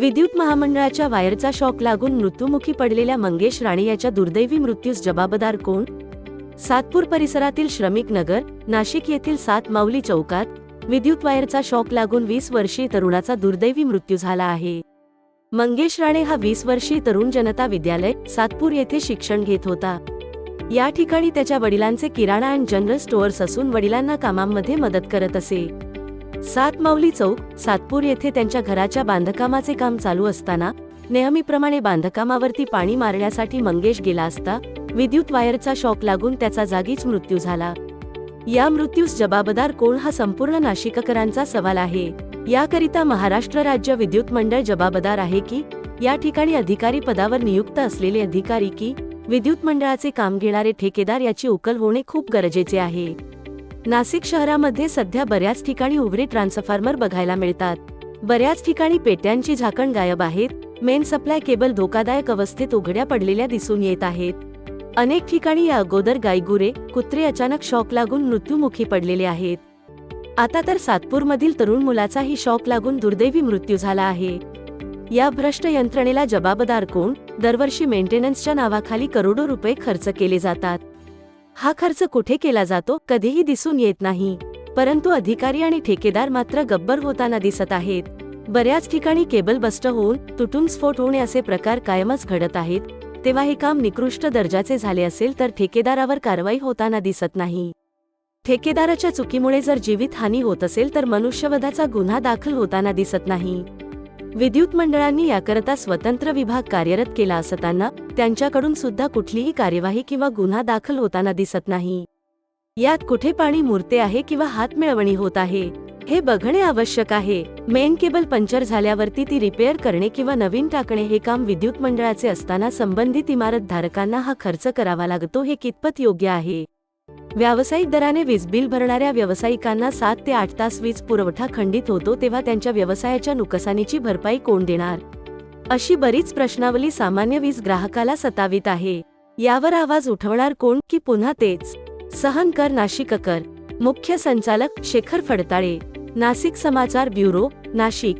विद्युत महामंडळाच्या वायरचा शॉक लागून मृत्युमुखी पडलेल्या मंगेश राणे याच्या दुर्दैवी मृत्यूस जबाबदार कोण? सातपूर परिसरातील श्रमिक नगर नाशिक येथील सात माऊली चौकात विद्युत वायरचा शॉक लागून वीस वर्षीय तरुणाचा दुर्दैवी मृत्यू झाला आहे. मंगेश राणे हा वीस वर्षीय तरुण जनता विद्यालय सातपूर येथे शिक्षण घेत होता. या ठिकाणी त्याच्या वडिलांचे किराणा अँड जनरल स्टोअर्स असून वडिलांना कामांमध्ये मदत करत असे. सात माऊली चौक सातपूर येथे त्यांच्या घराच्या बांधकामाचे काम चालू असताना नेहमीप्रमाणे बांधकामावरती पाणी मारण्यासाठी मंगेश गेला असता विद्युत वायरचा शॉक लागून त्याचा जागीच मृत्यू झाला. या मृत्यूस जबाबदार कोण हा संपूर्ण नाशिककरांचा सवाल आहे. याकरिता महाराष्ट्र राज्य विद्युत मंडळ जबाबदार आहे की या ठिकाणी अधिकारी पदावर नियुक्त असलेले अधिकारी की विद्युत मंडळाचे काम घेणारे ठेकेदार याची उकल होणे खूप गरजेचे आहे. नाशिक शहरामध्ये सध्या बऱ्याच ठिकाणी उघडे ट्रान्सफॉर्मर बघायला मिळतात. बऱ्याच ठिकाणी पेट्यांची झाकण गायब आहेत. मेन सप्लाय केबल धोकादायक अवस्थेत उघड्या पडलेल्या दिसून येत आहेत. अनेक ठिकाणी या अगोदर गायगुरे कुत्रे अचानक शॉक लागून मृत्युमुखी पडलेले आहेत. आता तर सातपूरमधील तरुण मुलाचाही शॉक लागून दुर्दैवी मृत्यू झाला आहे. या भ्रष्ट यंत्रणेला जबाबदार कोण? दरवर्षी मेंटेनन्सच्या नावाखाली करोडो रुपये खर्च केले जातात. हा खर्च कुठे केला जातो कधीही दिसून येत नाही. परंतु अधिकारी आणि ठेकेदार मात्र गब्बर होताना दिसत आहेत. बऱ्याच ठिकाणी केबल बस्ट होऊन तुटून स्फोट होणे असे प्रकार कायमच घडत आहेत. तेव्हा हे काम निकृष्ट दर्जाचे झाले असेल तर ठेकेदारावर कारवाई होताना दिसत नाही. ठेकेदाराच्या चुकीमुळे जर जीवित हानी होत असेल तर मनुष्यवधाचा गुन्हा दाखल होताना दिसत नाही. विद्युत मंडळांनी याकरता स्वतंत्र विभाग कार्यरत केला असताना त्यांच्याकडून सुद्धा कुठलीही कार्यवाही किंवा गुन्हा दाखल होताना दिसत नाही. यात कुठे पाणी मुरते आहे किंवा हात मिळवणी होत आहे हे बघणे आवश्यक आहे. मेन केबल पंक्चर झाल्यावरती ती रिपेअर करणे किंवा नवीन टाकणे हे काम विद्युत मंडळाचे असताना संबंधित इमारत धारकांना हा खर्च करावा लागतो हे कितपत योग्य आहे? व्यावसायिक दराने वीज बिल भरणाऱ्या व्यावसायिकांना सात ते आठ तास वीज पुरवठा खंडित होतो तेव्हा त्यांच्या व्यवसायाच्या नुकसानीची भरपाई कोण देणार? अशी बरीच प्रश्नावली सामान्य वीज ग्राहकाला सतावित आहे. यावर आवाज उठवणार कोण? की पुन्हा तेच. सहन कर नाशिककर मुख्य संचालक शेखर फडताळे. नाशिक समाचार ब्युरो नाशिक.